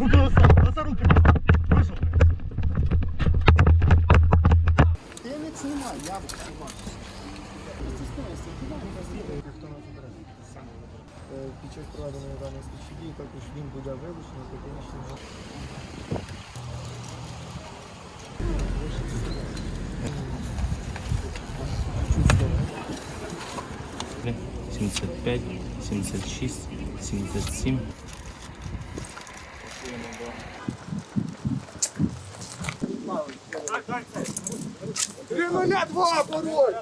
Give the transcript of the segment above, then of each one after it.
Руки за, за руки. Вийшов. Ти не знімай, я бачу. Під час проведення даної слідчі також він буде вилучений, то, звісно, 75, 76, 77. Три нуля два порой!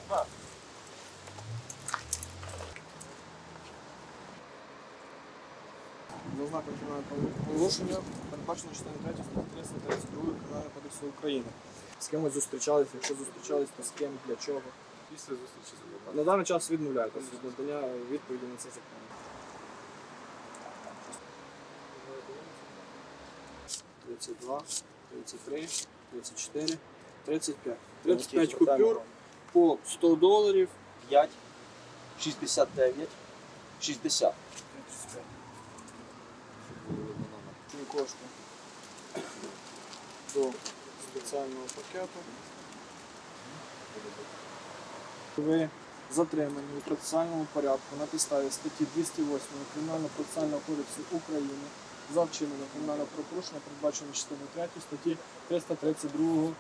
За знаком кримінального порушення передбачено частину 3 статті 332 Кримінального кодексу України. З кимось зустрічалися, якщо зустрічалися, то з ким, для чого. Після зустрічі з. На даний час відмовляєтеся від надання відповіді на це запитання. Тридцять два, тридцять три, тридцять чотири, тридцять п'ять. Тридцять п'ять купюр по 100 доларів. 5, 69, 60. Ці кошти до спеціального пакету. Ви затримані у процесуальному порядку на підставі статті 208 Кримінального процесуального кодексу України за вчинення кримінального правопорушення, передбачено частиною 3 статті 332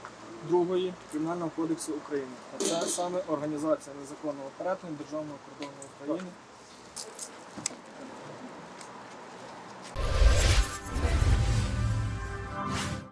2 Кримінального кодексу України. А це саме організація незаконного перетину державного кордону України